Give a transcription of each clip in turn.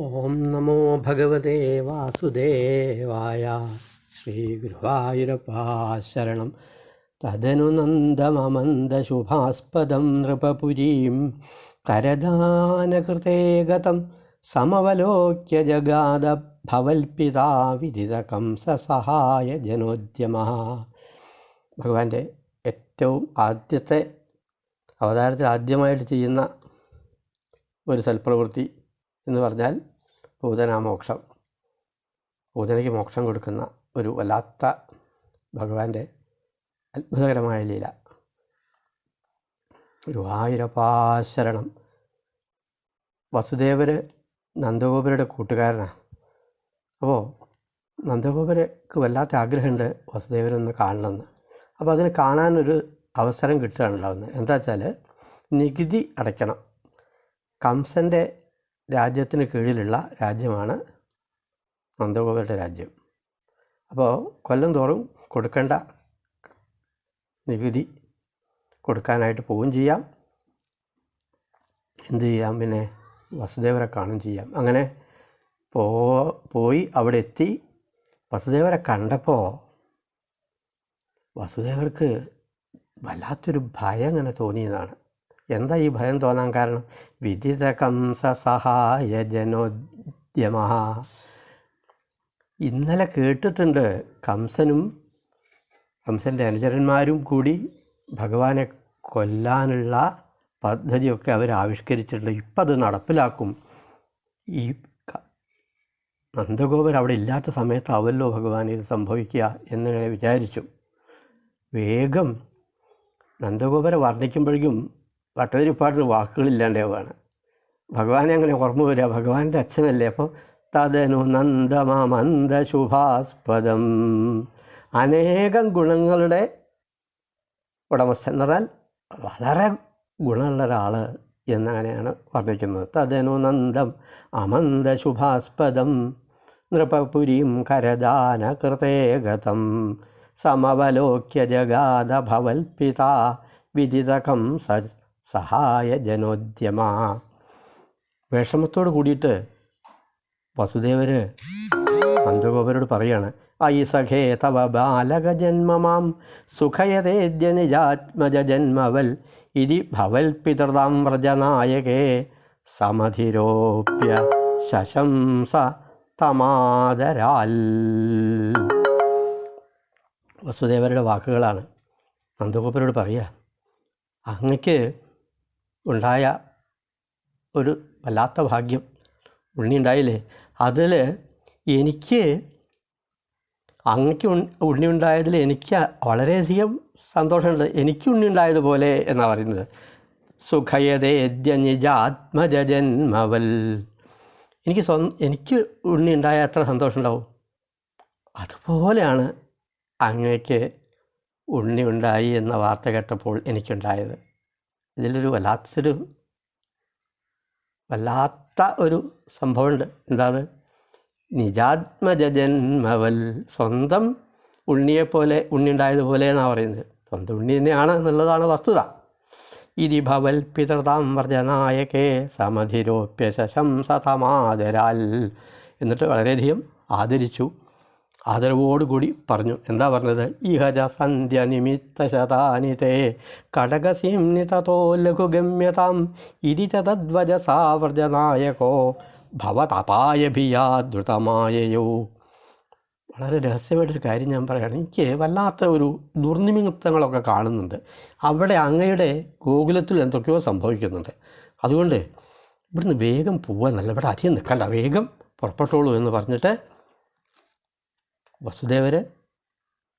ഓം നമോ ഭഗവതേ വാസുദേവായ. ശ്രീഗുരുവായൂരപ്പാശരണം തദനുനന്ദമമന്ദശുഭാസ്പദം തദനു നന്ദമമന്ദശുഭാസ്പദം നൃപപുരീം. കരദാനകൃതേ ഗതം. സമവലോക്യ ജഗാദ ഭവൽപിതാ വിദിതകംസസഹായ ജനോദ്യമ. ഭഗവാന്റെ ഏറ്റവും ആദ്യത്തെ അവതാരത്തിൽ ആദ്യമായിട്ട് ചെയ്യുന്ന ഒരു സൽപ്രവൃത്തി എന്ന് പറഞ്ഞാൽ പൂതനാമോക്ഷം പൂതനയ്ക്ക് മോക്ഷം കൊടുക്കുന്ന ഒരു വല്ലാത്ത ഭഗവാന്റെ അത്ഭുതകരമായ ലീല. ഒരു ആയിരപാശരണം വസുദേവര് നന്ദഗോപുരയുടെ കൂട്ടുകാരനാണ് അപ്പോൾ നന്ദഗോപുരക്ക് വല്ലാത്ത ആഗ്രഹമുണ്ട് വസുദേവരൊന്ന് കാണണമെന്ന്. അപ്പോൾ അതിന് കാണാനൊരു അവസരം കിട്ടുകയാണ് ഉണ്ടാകുന്നത് എന്താ വെച്ചാൽ നികുതി അടയ്ക്കണം. കംസന്റെ രാജ്യത്തിന് കീഴിലുള്ള രാജ്യമാണ് നന്ദഗോപുരയുടെ രാജ്യം. അപ്പോൾ കൊല്ലം തോറും കൊടുക്കേണ്ട നികുതി കൊടുക്കാനായിട്ട് പോവുകയും ചെയ്യാം. എന്തു ചെയ്യാം? പിന്നെ വസുദേവരെ കാണുകയും ചെയ്യാം. അങ്ങനെ പോ പോയി അവിടെ എത്തി വസുദേവരെ കണ്ടപ്പോൾ വസുദേവർക്ക് വല്ലാത്തൊരു ഭയം അങ്ങനെ തോന്നിയതാണ്. എന്താ ഈ ഭയം തോന്നാൻ കാരണം? വിദിത കംസ സഹായ ജനോദ്യമ. ഇന്നലെ കേട്ടിട്ടുണ്ട് കംസനും കംസന്റെ അനുചരന്മാരും കൂടി ഭഗവാനെ കൊല്ലാനുള്ള പദ്ധതിയൊക്കെ അവർ ആവിഷ്കരിച്ചിട്ടുണ്ട്. ഇപ്പം അത് നടപ്പിലാക്കും. ഈ ക- അവിടെ ഇല്ലാത്ത സമയത്താവല്ലോ ഭഗവാൻ ഇത് സംഭവിക്കുക എന്നിങ്ങനെ വിചാരിച്ചു. വേഗം നന്ദഗോപരെ വർണിക്കുമ്പോഴേക്കും ഭട്ടതിരിപ്പാട്ടിന് വാക്കുകളില്ലാണ്ടാവുകയാണ് ഭഗവാനെ അങ്ങനെ ഓർമ്മ വരിക ഭഗവാന്റെ അച്ഛനല്ലേ? അപ്പോൾ തദനു നന്ദമമന്ദശുഭാസ്പദം അനേകം ഗുണങ്ങളുടെ ഉടമസ്ഥൻ എന്ന് പറഞ്ഞാൽ വളരെ ഗുണമുള്ള ഒരാൾ എന്നങ്ങനെയാണ് വർണിക്കുന്നത്. തദനു നന്ദം അമന്ദശുഭാസ്പദം നൃപപുരിയും കരദാന കൃതേഗതം സമവലോക്യ ജഗാദ ഭവൽപിത വിദിതകം സ സഹായ ജനോദ്യമ വിഷമത്തോട് കൂടിയിട്ട് വസുദേവര് നന്ദഗോപരോട് പറയാണ് അയി സഖേ തവ ബാലക ജന്മമാം സുഖയതേദ്യ നിജാത്മജ ജന്മവൽ ഇതി ഭവൽ പിതൃതാം വ്രജനായകേ സമധിരോപ്യ ശശംസ തമാതരാൽ. വസുദേവരുടെ വാക്കുകളാണ് നന്ദഗോപരോട് പറയുക അങ്ങക്ക് ഉണ്ടായ ഒരു വല്ലാത്ത ഭാഗ്യം ഉണ്ണി ഉണ്ടായില്ലേ അതിൽ എനിക്ക് അങ്ങക്ക് ഉണ്ണി ഉണ്ടായതിൽ എനിക്ക് വളരെയധികം സന്തോഷമുണ്ട്. എനിക്ക് ഉണ്ണി ഉണ്ടായതുപോലെ എന്നാണ് പറയുന്നത്? സുഖയതേദ്യ നിജാത്മജന്മവൽ എനിക്ക് സ്വ എനിക്ക് ഉണ്ണി ഉണ്ടായ എത്ര സന്തോഷമുണ്ടാവും? അതുപോലെയാണ് അങ്ങക്ക് ഉണ്ണി ഉണ്ടായി എന്ന വാർത്ത കേട്ടപ്പോൾ എനിക്കുണ്ടായത്. ഇതിലൊരു വല്ലാത്തൊരു വല്ലാത്ത ഒരു സംഭവമുണ്ട്. എന്താ നിജാത്മജ ജന്മവൽ സ്വന്തം ഉണ്ണിയെപ്പോലെ ഉണ്ണി ഉണ്ടായതുപോലെ എന്നാണ് പറയുന്നത്. സ്വന്തം ഉണ്ണി തന്നെയാണ് എന്നുള്ളതാണ് വസ്തുത. ഇതി ഭവൽ പിതൃതാം വർജനായകേ സമധിരോപ്യ ശശംസതമാദരാൽ എന്നിട്ട് വളരെയധികം ആദരിച്ചു. ആദരവോടുകൂടി പറഞ്ഞു. എന്താ പറഞ്ഞത്? ഇഹജ സന്ധ്യ നിമിത്ത ശതാനിതേ കടകസിംനിതോ ലഘുഗമ്യതാം ഇതി തദ്വജ സാവ്രജനായകോ ഭവതപായഭിയാ ദ്രുതമായയോ വളരെ രഹസ്യമായിട്ടൊരു കാര്യം ഞാൻ പറയുകയാണ്. എനിക്ക് വല്ലാത്ത ഒരു ദുർനിമിത്തങ്ങളൊക്കെ കാണുന്നുണ്ട്. അവിടെ അങ്ങയുടെ ഗോകുലത്തിൽ എന്തൊക്കെയോ സംഭവിക്കുന്നുണ്ട്. അതുകൊണ്ട് ഇവിടുന്ന് വേഗം പോവാന്നല്ല ഇവിടെ അധികം നിൽക്കണ്ട. വേഗം പുറപ്പെട്ടോളൂ എന്ന് പറഞ്ഞിട്ട് വസുദേവര്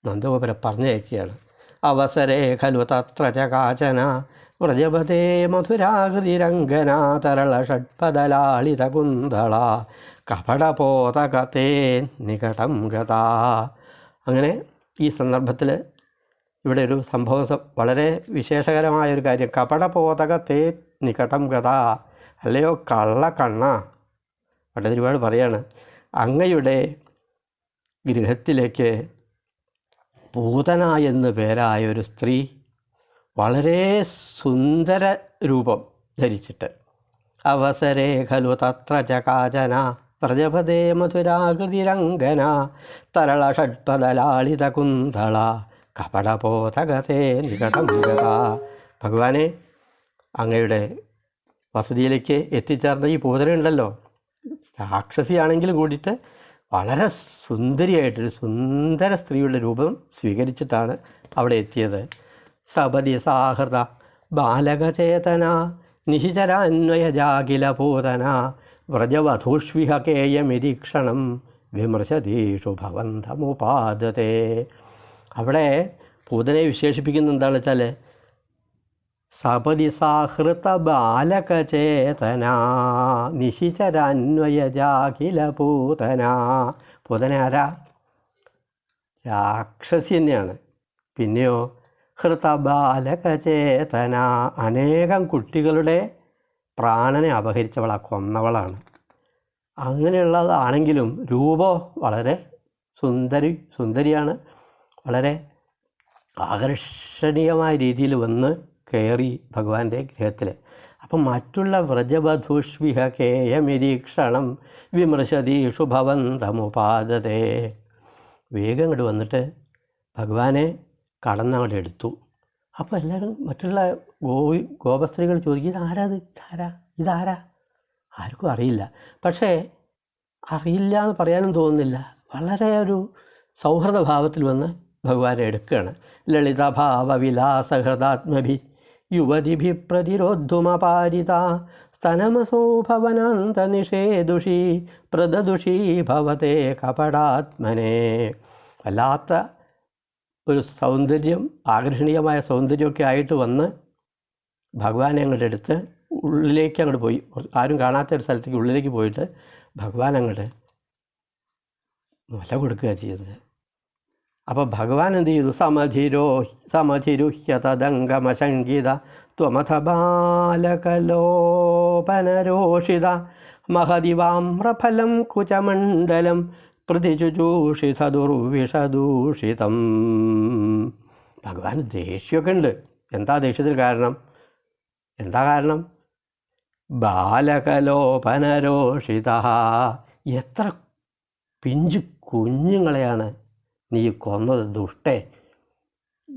നന്ദഗോപരെ പറഞ്ഞയക്കുകയാണ്. അവസരേ ഖലു തത്ര ച വ്രജപതേ മധുരാകൃതിരംഗന തരള ഷഡ്പദലാളിത കുന്തള കപടപോതകത്തേ നികടം ഗത. അങ്ങനെ ഈ സന്ദർഭത്തിൽ ഇവിടെ ഒരു സംഭവം വളരെ വിശേഷകരമായ ഒരു കാര്യം കപടപോതകത്തെ നികടം ഗത അല്ലയോ കള്ള കണ്ണ. ഒരുപാട് പറയാണ് അങ്ങയുടെ ഗൃഹത്തിലേക്ക് പൂതന എന്ന് പേരായ ഒരു സ്ത്രീ വളരെ സുന്ദര രൂപം ധരിച്ചിട്ട് അവസരേ ഖലു തത്ര ച കാചന പ്രജപതേ മധുരാകൃതിരംഗന തരള ഷഡ്പദലാളിത കുന്തള കപടപോതകതേ നികടം ഭഗവാനെ അങ്ങയുടെ വസതിയിലേക്ക് എത്തിച്ചേർന്ന ഈ പൂതനയുണ്ടല്ലോ രാക്ഷസിയാണെങ്കിലും കൂടിയിട്ട് വളരെ സുന്ദരിയായിട്ടൊരു സുന്ദര സ്ത്രീയുടെ രൂപം സ്വീകരിച്ചിട്ടാണ് അവിടെ എത്തിയത്. സപതി സാഹൃത ബാലകചേതന നിശിചരാന്വയജാകില പൂതന വ്രജവധൂഷ്വിഹ കേയമിരീക്ഷണം വിമർശതീഷു ഭവന്തമുപാദത്തെ അവിടെ പൂതനെ വിശേഷിപ്പിക്കുന്ന എന്താണെന്ന് വെച്ചാൽ സപതി സാഹൃത ബാലകചേതന നിശിചരന്വയജാഖില പൂതന പൂതന ആരാ രാക്ഷസി തന്നെയാണ്. പിന്നെയോ ഹൃതബാലകചേതന അനേകം കുട്ടികളുടെ പ്രാണനെ അപഹരിച്ചവളാ കൊന്നവളാണ്. അങ്ങനെയുള്ളതാണെങ്കിലും രൂപോ വളരെ സുന്ദരി സുന്ദരിയാണ്. വളരെ ആകർഷണീയമായ രീതിയിൽ വന്ന് കയറി ഭഗവാന്റെ ഗ്രഹത്തിൽ അപ്പം മറ്റുള്ള വ്രജവധൂഷ്വിഹ കേയമിരീക്ഷണം വിമൃശതീഷു ഭവന്തമുപാദതേ. വേഗം ഇങ്ങോട്ട് വന്നിട്ട് ഭഗവാനെ കടന്നവിടെ എടുത്തു. അപ്പോൾ എല്ലാവരും മറ്റുള്ള ഗോ ഗോപസ്ത്രീകൾ ചോദിക്കും ഇതാരാ ഇത്? ഇതാരാ? ഇതാരാ? ആർക്കും അറിയില്ല. പക്ഷേ അറിയില്ല എന്ന് പറയാനും തോന്നുന്നില്ല. വളരെ ഒരു സൗഹൃദ ഭാവത്തിൽ വന്ന് ഭഗവാനെ എടുക്കുകയാണ്. ലളിതഭാവവിലാസഹൃദാത്മഭി യുവതിഭി പ്രതിരോദ്ധുമപാരിത സ്തനമസോ ഭവനാന്തനിഷേദുഷി പ്രദദുഷി ഭവത്തെ കപടാത്മനെ. വല്ലാത്ത ഒരു സൗന്ദര്യം ആകർഷണീയമായ സൗന്ദര്യമൊക്കെ ആയിട്ട് വന്ന് ഭഗവാനെ അങ്ങോട്ട് എടുത്ത് ഉള്ളിലേക്ക് അങ്ങോട്ട് പോയി. ആരും കാണാത്ത ഒരു സ്ഥലത്തേക്ക് ഉള്ളിലേക്ക് പോയിട്ട് ഭഗവാൻ അങ്ങോട്ട് മുല കൊടുക്കുക ചെയ്യുന്നത്. അപ്പോൾ ഭഗവാൻ എന്ത് ചെയ്തു? സമധിരോ സമധിരുഹ്യതദംഗമശങ്കിത ത്വമഥ ബാലകലോപനരോഷിത മഹതിവാമ്രഫലം കുചമണ്ഡലം പ്രതിചുചൂഷിത ദുർവിഷദൂഷിതം. ഭഗവാൻ ദേഷ്യമൊക്കെ ഉണ്ട്. എന്താ ദേഷ്യത്തിന് കാരണം? എന്താ കാരണം? ബാലകലോപനരോഷിത. എത്ര പിഞ്ചു കുഞ്ഞുങ്ങളെയാണ്. നീ കൊന്നത് ദുഷ്ടേ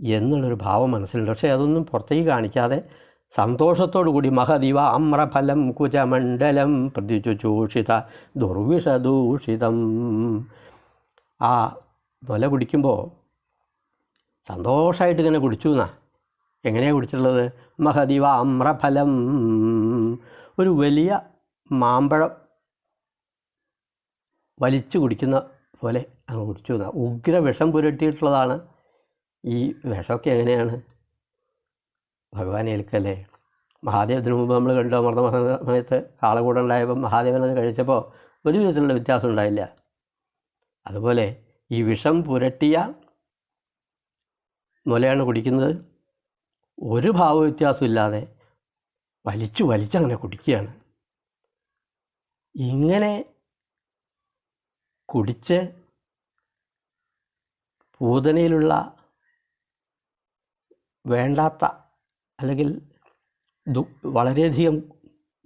എന്നുള്ളൊരു ഭാവം മനസ്സിലുണ്ട്. പക്ഷേ അതൊന്നും പുറത്തേക്ക് കാണിക്കാതെ സന്തോഷത്തോടു കൂടി മഹദിവ അമ്രഫലം കുചമണ്ഡലം പ്രതിചുചൂഷിത ദുർവിഷദൂഷിതം. ആ മുല കുടിക്കുമ്പോൾ സന്തോഷമായിട്ട് ഇങ്ങനെ കുടിച്ചു എന്നാ? എങ്ങനെയാണ് കുടിച്ചിട്ടുള്ളത്? മഹദിവ അമ്രഫലം ഒരു വലിയ മാമ്പഴം വലിച്ചു കുടിക്കുന്ന പോലെ അങ്ങ് കുടിച്ചു എന്നാ ഉഗ്ര വിഷം പുരട്ടിയിട്ടുള്ളതാണ്. ഈ വിഷമൊക്കെ എങ്ങനെയാണ്? ഭഗവാൻ ഏൽക്കല്ലേ? മഹാദേവത്തിന് മുമ്പ് നമ്മൾ കണ്ടു അമർന്ന സമയത്ത് ആളെ ഉണ്ടായപ്പോൾ മഹാദേവൻ അത് കഴിച്ചപ്പോൾ ഒരു വിധത്തിലുള്ള വ്യത്യാസം ഉണ്ടായില്ല. അതുപോലെ ഈ വിഷം പുരട്ടിയ മുലയാണ് കുടിക്കുന്നത്. ഒരു ഭാവ വ്യത്യാസമില്ലാതെ വലിച്ചു വലിച്ചങ്ങനെ കുടിക്കുകയാണ്. ഇങ്ങനെ കുടിച്ച് പൂതനയിലുള്ള വേണ്ടാത്ത അല്ലെങ്കിൽ ദു വളരെയധികം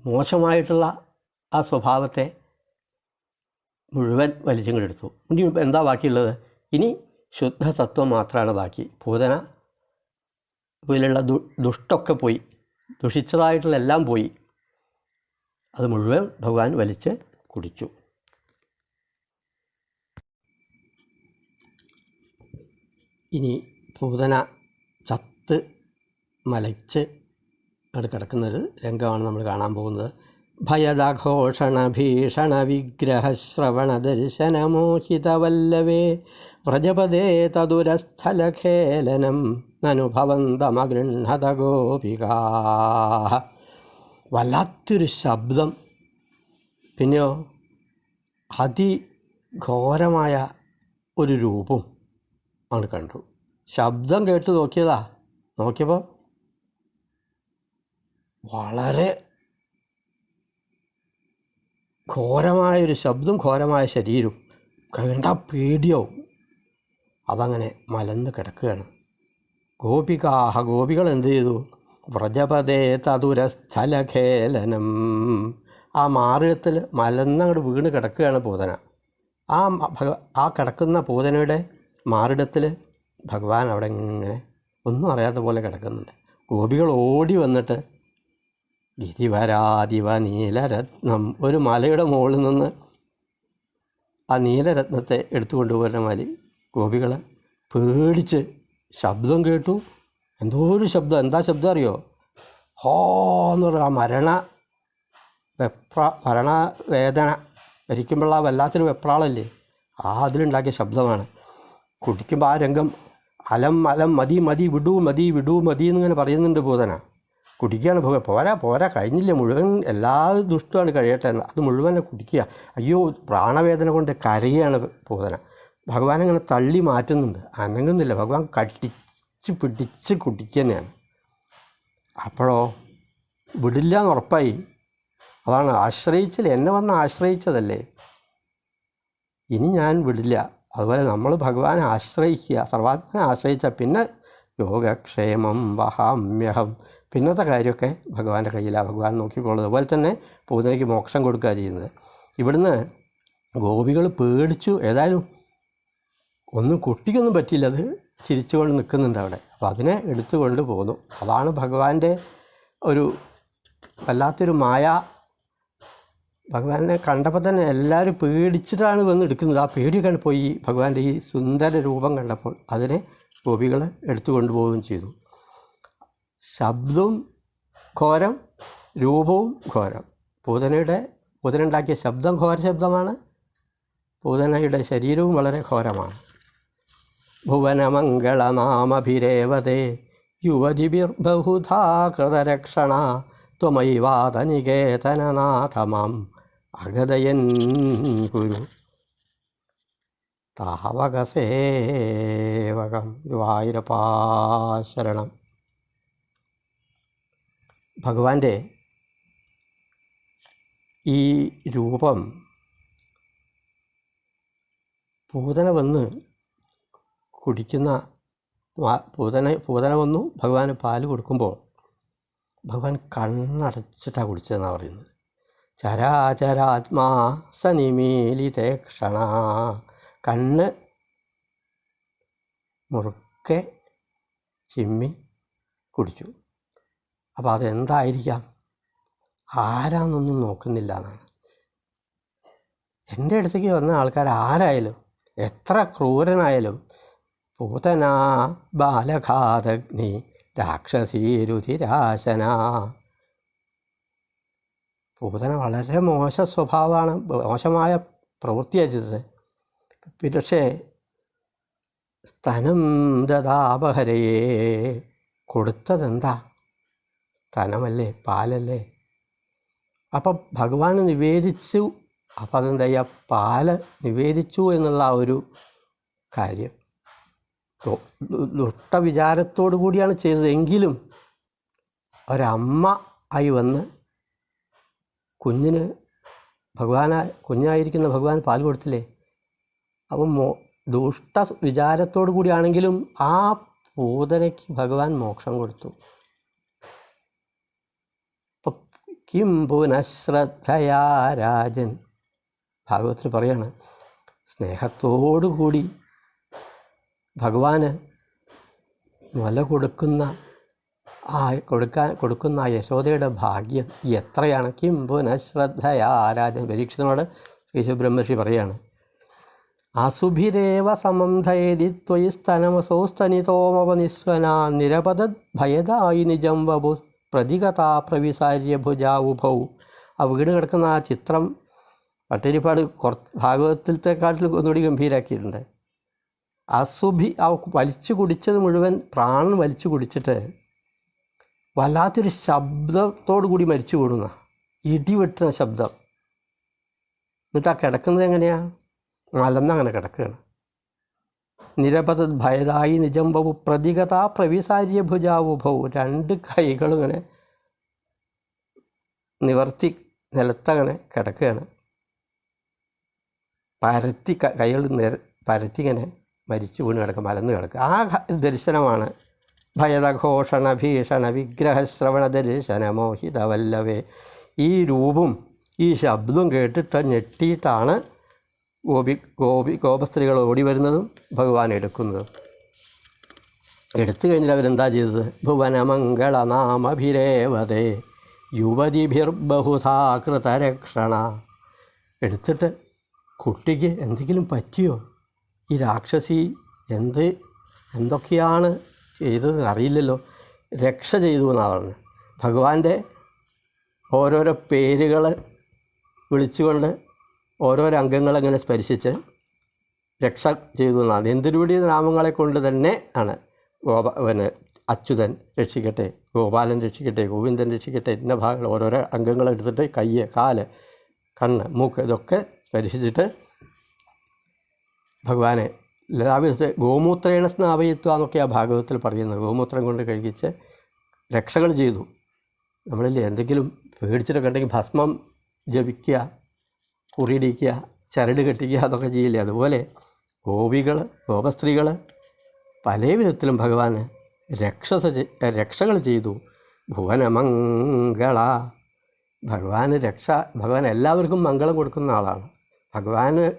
മോശമായിട്ടുള്ള ആ സ്വഭാവത്തെ മുഴുവൻ വലിച്ചിങ്ങെടുത്തു ഇനി എന്താ ബാക്കിയുള്ളത്? ഇനി ശുദ്ധസത്വം മാത്രമാണ് ബാക്കി. പൂതന ഇതിലുള്ള ദു ദുഷ്ടൊക്കെ പോയി. ദുഷിച്ചതായിട്ടുള്ള എല്ലാം പോയി. അത് മുഴുവൻ ഭഗവാൻ വലിച്ച് കുടിച്ചു. ഇനി പൂതന ചത്ത് മലച്ച് അവിടെ കിടക്കുന്നൊരു രംഗമാണ് നമ്മൾ കാണാൻ പോകുന്നത്. ഭയദഘോഷണ ഭീഷണ വിഗ്രഹ ശ്രവണ ദർശനമോഹിതവല്ലവേ വ്രജപദേ തദുരസ്ഥലഖേലനം നനുഭവന്തമഗൃഹത ഗോപികാ വല്ലാത്തൊരു ശബ്ദം. പിന്നെയോ അതിഘോരമായ ഒരു രൂപം. ആണ് കണ്ടു ശബ്ദം കേട്ട് നോക്കിയതാ. നോക്കിയപ്പോൾ വളരെ ഘോരമായൊരു ശബ്ദം ഘോരമായ ശരീരം. കണ്ട പേടിയോ അതങ്ങനെ മലന്ന് കിടക്കുകയാണ്. ഗോപികാഹ ഗോപികൾ എന്ത് ചെയ്തു? വ്രജപദേ തതുരസ്ഥലഖേലനം ആ മാറിടത്തിൽ മലന്നങ്ങോട്ട് വീണ് കിടക്കുകയാണ് പൂതന. ആ ആ കിടക്കുന്ന പൂതനയുടെ മാറിടത്തിൽ ഭഗവാൻ അവിടെ ഇങ്ങനെ ഒന്നും അറിയാത്ത പോലെ കിടക്കുന്നുണ്ട്. ഗോപികൾ ഓടി വന്നിട്ട് ഗിരിവരാതിവ നീലരത്നം. ഒരു മലയുടെ മുകളിൽ നിന്ന് ആ നീലരത്നത്തെ എടുത്തു കൊണ്ടുപോരുന്ന മാതിരി ഗോപികൾ പേടിച്ച് ശബ്ദം കേട്ടു. എന്തോ ഒരു ശബ്ദം. എന്താ ശബ്ദം അറിയോ? ഹോ എന്ന് പറയുക ആ മരണ വെപ്ര മരണ വേദന. മരിക്കുമ്പോൾ ആ വല്ലാത്തൊരു വെപ്രാളല്ലേ? ആ അതിലുണ്ടാക്കിയ ശബ്ദമാണ്. കുടിക്കുമ്പോൾ ആ രംഗം അലം അലം മതി മതി വിടൂ മതി വിടൂ മതി എന്നിങ്ങനെ പറയുന്നുണ്ട് പൂതന കുടിക്കുകയാണ് ഭഗവാൻ പോരാ പോരാ കഴിഞ്ഞില്ല മുഴുവൻ എല്ലാ ദുഷ്ടമാണ് കഴിയട്ടെ എന്ന്. അത് മുഴുവനെ കുടിക്കുക. അയ്യോ പ്രാണവേദന കൊണ്ട് കരയാണ് പൂതന ഭഗവാൻ അങ്ങനെ തള്ളി മാറ്റുന്നുണ്ട്. അനങ്ങുന്നില്ല. ഭഗവാൻ കട്ടിച്ച് പിടിച്ച് കുടിക്കുക തന്നെയാണ്. അപ്പോഴോ വിടില്ല എന്ന് ഉറപ്പായി. അതാണ് ആശ്രയിച്ചില്ല എന്നെ വന്ന് ആശ്രയിച്ചതല്ലേ? ഇനി ഞാൻ വിടില്ല. അതുപോലെ നമ്മൾ ഭഗവാനെ ആശ്രയിക്കുക സർവാത്മനെ ആശ്രയിച്ചാൽ പിന്നെ യോഗക്ഷേമം വഹാമ്യഹം പിന്നത്തെ കാര്യമൊക്കെ ഭഗവാന്റെ കയ്യിലാണ് ഭഗവാൻ നോക്കിക്കോളും. അതുപോലെ തന്നെ പൂതനയ്ക്ക് മോക്ഷം കൊടുക്കുക ചെയ്യുന്നത്. ഇവിടുന്ന് ഗോപികൾ പേടിച്ചു ഏതായാലും ഒന്നും കുട്ടിക്കൊന്നും പറ്റില്ല അത് ചിരിച്ചുകൊണ്ട് നിൽക്കുന്നുണ്ട് അവിടെ. അപ്പോൾ അതിനെ എടുത്തുകൊണ്ട് പോന്നു. അതാണ് ഭഗവാന്റെ ഒരു വല്ലാത്തൊരു മായ ഭഗവാനെ കണ്ടപ്പോൾ തന്നെ എല്ലാവരും പേടിച്ചിട്ടാണ് വന്ന് എടുക്കുന്നത്. ആ പേടിയൊക്കെയാണ് പോയി. ഭഗവാന്റെ ഈ സുന്ദര രൂപം കണ്ടപ്പോൾ അതിനെ ഗോപികൾ എടുത്തു കൊണ്ടുപോവുകയും ചെയ്തു. ശബ്ദവും ഘോരം രൂപവും ഘോരം. പൂതനയുടെ പൂതനുണ്ടാക്കിയ ശബ്ദം ഘോര ശബ്ദമാണ്. പൂതനയുടെ ശരീരവും വളരെ ഘോരമാണ്. ഭുവനമംഗളനാമഭിരേവതേ യുവതിബിർബഹുധാ ബഹുധാകൃതരക്ഷണ ത്വമൈവാതനികേതനനാഥമാം അഗതയൻ കുരു. താവകസേവകം ഗുരുവായൂരപ്പാശരണം ഭഗവാന്റെ ഈ രൂപം പൂതന വന്ന് കുടിക്കുന്ന പൂതന പൂതന വന്നു ഭഗവാന് പാൽ കൊടുക്കുമ്പോൾ ഭഗവാൻ കണ്ണടച്ചിട്ടാണ് കുടിച്ചതെന്നാണ് പറയുന്നത്. ചരാചരാത്മാ സനിമീലിതേ ക്ഷണ. കണ്ണ് മുറുക്കെ ചിമ്മി കുടിച്ചു. അപ്പോൾ അതെന്തായിരിക്കാം? ആരാന്നൊന്നും നോക്കുന്നില്ല എന്നാണ് എന്റെ അടുത്തേക്ക് വന്ന ആൾക്കാർ ആരായാലും എത്ര ക്രൂരനായാലും പൂതനാ ബാലഘാതഗ്നി രാക്ഷസീരുധിരാശന. പൂതന വളരെ മോശ സ്വഭാവമാണ്. മോശമായ പ്രവൃത്തിയാണ് ചെയ്തത് പക്ഷേ സ്തനം ദദാപഹരയേ കൊടുത്തതെന്താ? സ്തനമല്ലേ പാലല്ലേ? അപ്പം ഭഗവാൻ നിവേദിച്ചു. അപ്പം അതെന്താ ചെയ്യുക പാൽ നിവേദിച്ചു എന്നുള്ള ആ ഒരു കാര്യം. ദുഷ്ട വിചാരത്തോടു ദുഷ്ടവിചാരത്തോടു കൂടിയാണ് ചെയ്തതെങ്കിലും ഒരമ്മ ആയി വന്ന് കുഞ്ഞിന് ഭഗവാനാ കുഞ്ഞായിരിക്കുന്ന ഭഗവാൻ പാൽ കൊടുത്തില്ലേ? അപ്പം മോ ദുഷ്ട വിചാരത്തോടു കൂടിയാണെങ്കിലും ആ പൂതനയ്ക്ക് ഭഗവാൻ മോക്ഷം കൊടുത്തു. കിം പുനഃശ്രദ്ധയാ രാജൻ. ഭാഗവത്തിൽ പറയാണ് സ്നേഹത്തോടു കൂടി ഭഗവാന് മുല കൊടുക്കുന്ന ആ കൊടുക്കാൻ കൊടുക്കുന്ന ആ യശോദയുടെ ഭാഗ്യം എത്രയാണ്? കിം പുനഃശ്രദ്ധയാ രാജൻ പരീക്ഷണോട് ശ്രീശുബ്രഹ്മർഷി പറയാണ് അസുഭിരേവ സമം ധയതി ത്വയി സ്തനമസോസ്തനിതോമവനിസ്വന നിരപദ ഭയതായി നിജം വപു പ്രതികഥാ പ്രവിസാര്യ ഭുജാവുഭൗ ആ വീട് കിടക്കുന്ന ആ ചിത്രം പട്ടേരിപ്പാട് കുറച്ച് ഭാഗവതത്തിലത്തെക്കാട്ടിൽ ഒന്നുകൂടി ഗംഭീരാക്കിയിട്ടുണ്ട്. അസുഭി ആ വലിച്ചു കുടിച്ചത് മുഴുവൻ പ്രാണൻ വലിച്ചു കുടിച്ചിട്ട് വല്ലാത്തൊരു ശബ്ദത്തോടു കൂടി മരിച്ചു കൂടുന്ന ഇടിവെട്ടുന്ന ശബ്ദം. എന്നിട്ട് ആ കിടക്കുന്നത് എങ്ങനെയാ? മലന്നങ്ങനെ കിടക്കുകയാണ്. നിരപത ഭയതായി നിജംബവു പ്രതികഥാ പ്രവിസാര്യ ഭുജാവുഭവു രണ്ട് കൈകളിങ്ങനെ നിവർത്തി നിലത്തങ്ങനെ കിടക്കുകയാണ്. പരത്തി കൈകൾ നിര പരത്തി ഇങ്ങനെ മരിച്ചു വീണ് കിടക്കുക മലന്ന് കിടക്കുക. ആ ദർശനമാണ് ഭയതഘോഷണ ഭീഷണ വിഗ്രഹശ്രവണ ദർശന മോഹിതവല്ലവേ ഈ രൂപം ഈ ശബ്ദവും കേട്ടിട്ട് ഞെട്ടിയിട്ടാണ് ഗോപി ഗോപി ഗോപസ്ത്രീകൾ ഓടി വരുന്നതും ഭഗവാൻ എടുക്കുന്നതും. എടുത്തു കഴിഞ്ഞാൽ അവരെന്താ ചെയ്തത്? ഭുവനമംഗളനാമഭിരേവതേ യുവതിഭിർബഹുധാകൃതരക്ഷണ എടുത്തിട്ട് കുട്ടിക്ക് എന്തെങ്കിലും പറ്റിയോ? ഈ രാക്ഷസി എന്ത് എന്തൊക്കെയാണ് ചെയ്തത് അറിയില്ലല്ലോ. രക്ഷ ചെയ്തു എന്നാണ് പറഞ്ഞത്. ഭഗവാന്റെ ഓരോരോ പേരുകൾ വിളിച്ചുകൊണ്ട് ഓരോരോ അംഗങ്ങളങ്ങനെ സ്പർശിച്ച് രക്ഷ ചെയ്തു എന്നാണ്. എന്തിനുവേണ്ടി നാമങ്ങളെ കൊണ്ട് തന്നെ ആണ് ഗോപാ പിന്നെ അച്യുതൻ രക്ഷിക്കട്ടെ ഗോപാലൻ രക്ഷിക്കട്ടെ ഗോവിന്ദൻ രക്ഷിക്കട്ടെ ഇന്ന ഭാഗങ്ങൾ ഓരോരോ അംഗങ്ങൾ എടുത്തിട്ട് കയ്യ് കാൽ കണ്ണ് മൂക്ക് ഇതൊക്കെ സ്പർശിച്ചിട്ട് ഭഗവാനെ ലാഭിച്ച് ഗോമൂത്രേണ സ്നാപയിത്വ എന്നൊക്കെ ആ ഭാഗവത്തിൽ പറയുന്നത്. ഗോമൂത്രം കൊണ്ട് കഴിച്ച് രക്ഷകൾ ചെയ്തു. നമ്മളിൽ എന്തെങ്കിലും പേടിച്ചിട്ടൊക്കെ ഉണ്ടെങ്കിൽ ഭസ്മം ജപിക്കുക കുറിയിടിക്കുക ചരട് കെട്ടിക്കുക അതൊക്കെ ചെയ്യില്ലേ? അതുപോലെ ഗോപികൾ ഗോപസ്ത്രീകൾ പല വിധത്തിലും ഭഗവാന് രക്ഷസ രക്ഷകൾ ചെയ്തു. ഭുവനമംഗള. ഭഗവാന് രക്ഷ ഭഗവാൻ എല്ലാവർക്കും മംഗളം കൊടുക്കുന്ന ആളാണ്. ഭഗവാന്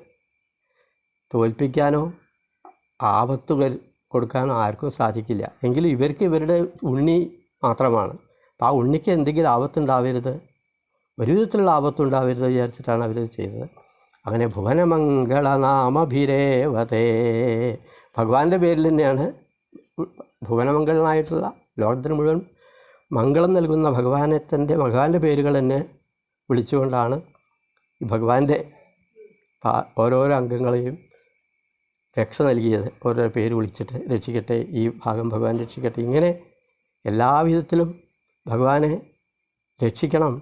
തോൽപ്പിക്കാനോ ആപത്ത് കൊടുക്കാൻ ആർക്കും സാധിക്കില്ല. എങ്കിലും ഇവർക്ക് ഇവരുടെ ഉണ്ണി മാത്രമാണ്. അപ്പം ആ ഉണ്ണിക്ക് എന്തെങ്കിലും ആപത്തുണ്ടാവരുത്? ഒരു വിധത്തിലുള്ള ആപത്തുണ്ടാവരുത് വിചാരിച്ചിട്ടാണ് അവരത് ചെയ്തത്. അങ്ങനെ ഭുവനമംഗളനാമഭിരേവതേ. ഭഗവാന്റെ പേരിൽ തന്നെയാണ് ഭുവനമംഗളനായിട്ടുള്ള ലോകത്തിന് മുഴുവൻ മംഗളം നൽകുന്ന ഭഗവാനെ തന്റെ ഭഗവാന്റെ പേരുകൾ തന്നെ വിളിച്ചുകൊണ്ടാണ് ഈ ഭഗവാന്റെ ഓരോരോ അംഗങ്ങളെയും രക്ഷ നൽകിയത്. ഓരോരോ പേര് വിളിച്ചിട്ട് രക്ഷിക്കട്ടെ ഈ ഭാഗം ഭഗവാൻ രക്ഷിക്കട്ടെ. ഇങ്ങനെ എല്ലാവിധത്തിലും ഭഗവാനെ രക്ഷിക്കണം.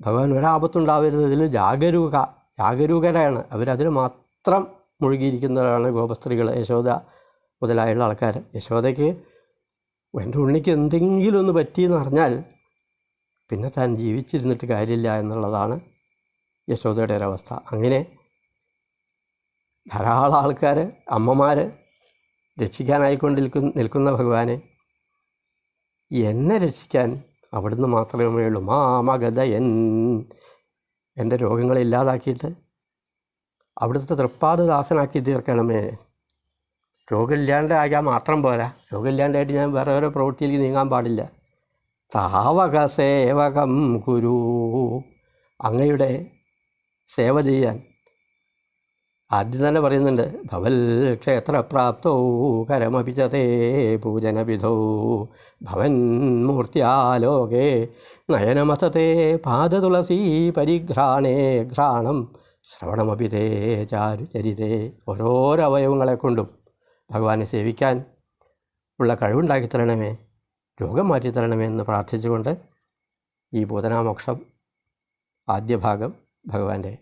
ഭഗവാൻ ഒരാപത്തുണ്ടാവരുത് ഇതിൽ ജാഗരൂക ജാഗരൂകരാണ്. അവരതിൽ മാത്രം മുഴുകിയിരിക്കുന്നവരാണ് ഗോപസ്ത്രീകൾ യശോദ മുതലായുള്ള ആൾക്കാർ. യശോദയ്ക്ക് എന്റെ ഉണ്ണിക്ക് എന്തെങ്കിലും ഒന്ന് പറ്റിയെന്ന് അറിഞ്ഞാൽ പിന്നെ താൻ ജീവിച്ചിരുന്നിട്ട് കാര്യമില്ല എന്നുള്ളതാണ് യശോദയുടെ ഒരവസ്ഥ. അങ്ങനെ ധാരാളം ആൾക്കാർ അമ്മമാർ രക്ഷിക്കാനായിക്കൊണ്ട് നിൽക്കുന്ന നിൽക്കുന്ന ഭഗവാനെ എന്നെ രക്ഷിക്കാൻ അവിടുന്ന് മാത്രമേ ഉള്ളൂ. മാമഗതയൻ എന്റെ രോഗങ്ങളെ ഇല്ലാതാക്കിയിട്ട് അവിടുത്തെ തൃപ്പാദദാസനാക്കി തീർക്കണമേ. രോഗമില്ലാണ്ടായാൽ മാത്രം പോരാ. രോഗമില്ലാണ്ടായിട്ട് ഞാൻ വേറെ ഓരോ പ്രവൃത്തിയിലേക്ക് നീങ്ങാൻ പാടില്ല. താവക സേവകം ഗുരു അങ്ങയുടെ സേവ ചെയ്യാൻ ആദ്യം തന്നെ പറയുന്നുണ്ട് ഭവൽ ക്ഷേത്രപ്രാപ്തോ കരമഭിജതേ പൂജനവിധോ ഭവൻ മൂർത്തിയാലോകേ നയനമസത്തെ പാദതുളസീ പരിഘ്രാണേ ഘ്രാണം ശ്രവണമഭിതേ ചാരുചരിതേ ചാരു ചരിതേ ഓരോരോ അവയവങ്ങളെ കൊണ്ടും ഭഗവാനെ സേവിക്കാൻ ഉള്ള കഴിവുണ്ടാക്കി തരണമേ രോഗം മാറ്റി തരണമേ എന്ന് പ്രാർത്ഥിച്ചുകൊണ്ട് ഈ ബോധനാമോക്ഷം ആദ്യ ഭാഗം ഭഗവാന്റെ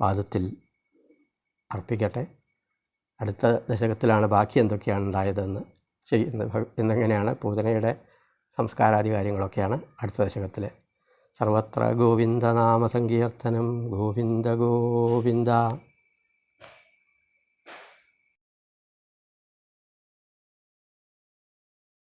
പാദത്തിൽ അർപ്പിക്കട്ടെ. അടുത്ത ദശകത്തിലാണ് ബാക്കി എന്തൊക്കെയാണ് ഉണ്ടായതെന്ന് ഭഗ- എന്നെങ്ങനെയാണ് പൂതനയുടെ സംസ്കാരാദി കാര്യങ്ങളൊക്കെയാണ് അടുത്ത ദശകത്തിൽ സർവത്ര ഗോവിന്ദനാമസങ്കീർത്തനം ഗോവിന്ദ ഗോവിന്ദ.